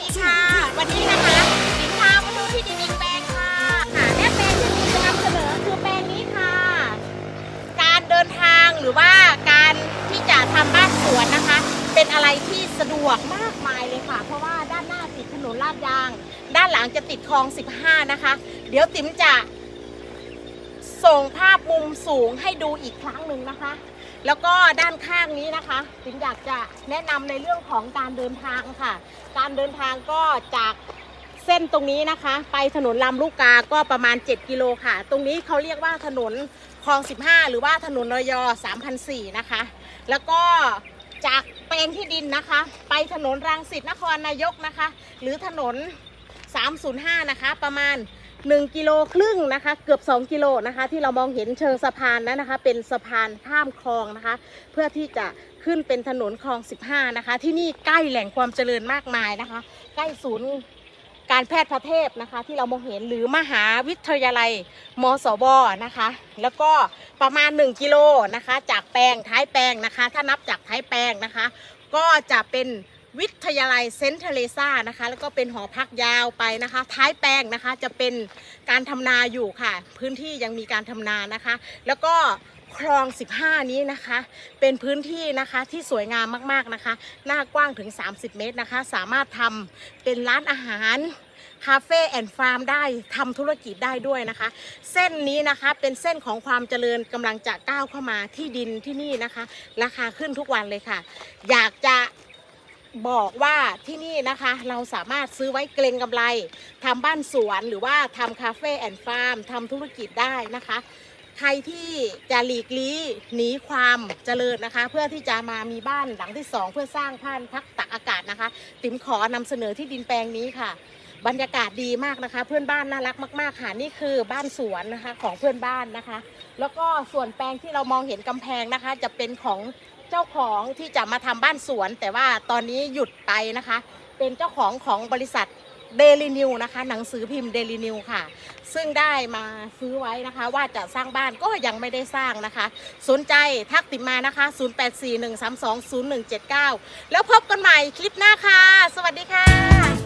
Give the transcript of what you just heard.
ดีค่ะ วันนี้นะคะสินค้ามาดูที่ดินอีกแปลงค่ะค่ะและแปลงที่ดินจะนำเสนอคือแปลงนี้ค่ะ การเดินทางหรือว่าการที่จะทำบ้านสวนนะคะ เป็นอะไรที่สะดวกมากมายเลยค่ะ เพราะว่าด้านหน้าติดถนนลาดยาง ด้านหลังจะติดคลอง 15 นะคะ เดี๋ยวติ๋มจะส่งภาพมุมสูงให้ดูอีกครั้งหนึ่งนะคะ แล้วก็ด้านข้างนี้นะคะติ๋มอยากจะแนะนำในเรื่องของการเดินทางค่ะ การเดินทางก็จากเส้นตรงนี้นะคะ ไปถนนลำลูกกาก็ประมาณ 7 กิโลค่ะ ตรงนี้เขาเรียกว่าถนนคลอง 15 หรือว่าถนนนย3,004นะคะ แล้วก็จากแปลงที่ดินนะคะ ไปถนนรังสิตนครนายกนะคะ หรือถนน 305 นะคะ ประมาณ 1กิโลครึ่งนะคะ เกือบ 2 กิโลนะคะ ที่เรามองเห็นเชิงสะพานนั้นนะคะ เป็นสะพานข้ามคลองนะคะ เพื่อที่จะขึ้นเป็นถนนคลอง 15 นะคะ ที่นี่ใกล้แหล่งความเจริญมากมายนะคะ ใกล้ศูนย์การแพทย์พระเทพนะคะ ที่เรามองเห็นหรือมหาวิทยาลัยมสวนะคะ แล้วก็ประมาณ 1 กิโลนะคะ จากแปลงท้ายแปลงนะคะ ถ้านับจากท้ายแปลงนะคะ ก็จะเป็น วิทยาลัยเซนต์เทเรซานะคะ แล้วก็เป็นหอพักยาวไปนะคะ ท้ายแปลงนะคะจะเป็นการทำนาอยู่ค่ะ พื้นที่ยังมีการทำนานะคะ แล้วก็คลอง 15 นี้นะคะ เป็นพื้นที่นะคะที่สวยงามมากๆนะคะ หน้ากว้างถึง 30 เมตรนะคะ สามารถทำเป็นร้านอาหารคาเฟ่แอนด์ฟาร์มได้ทำธุรกิจได้ด้วยนะคะ เส้นนี้นะคะเป็นเส้นของความเจริญกำลังจะก้าวเข้ามาที่ดินที่นี่นะคะ ราคาขึ้นทุกวันเลยค่ะ อยากจะ บอกว่าที่นี่นะคะเราสามารถซื้อไว้เกรงกำไรทำบ้านสวนหรือว่าทำคาเฟ่แอนด์ฟาร์มทำธุรกิจได้นะคะ ใครที่จะหลีกลี้หนีความเจริญนะคะ เพื่อที่จะมามีบ้านหลังที่สองเพื่อสร้างบ้านพักตักอากาศนะคะ ติ๋มขอนำเสนอที่ดินแปลงนี้ค่ะ บรรยากาศดีมากนะคะ เพื่อนบ้านน่ารักมากๆค่ะนี่คือบ้านสวนนะคะของเพื่อนบ้านนะคะ แล้วก็ส่วนแปลงที่เรามองเห็นกำแพงนะคะ จะเป็นของ เจ้าของที่จะมาทำบ้านสวน แต่ว่าตอนนี้หยุดไปนะคะ เป็นเจ้าของของบริษัทเดลินิวนะคะ หนังสือพิมพ์เดลินิวค่ะ ซึ่งได้มาซื้อไว้นะคะ ว่าจะสร้างบ้านก็ยังไม่ได้สร้างนะคะ สนใจทักติดมานะคะ 0841320179 แล้วพบกันใหม่คลิปหน้าค่ะ สวัสดีค่ะ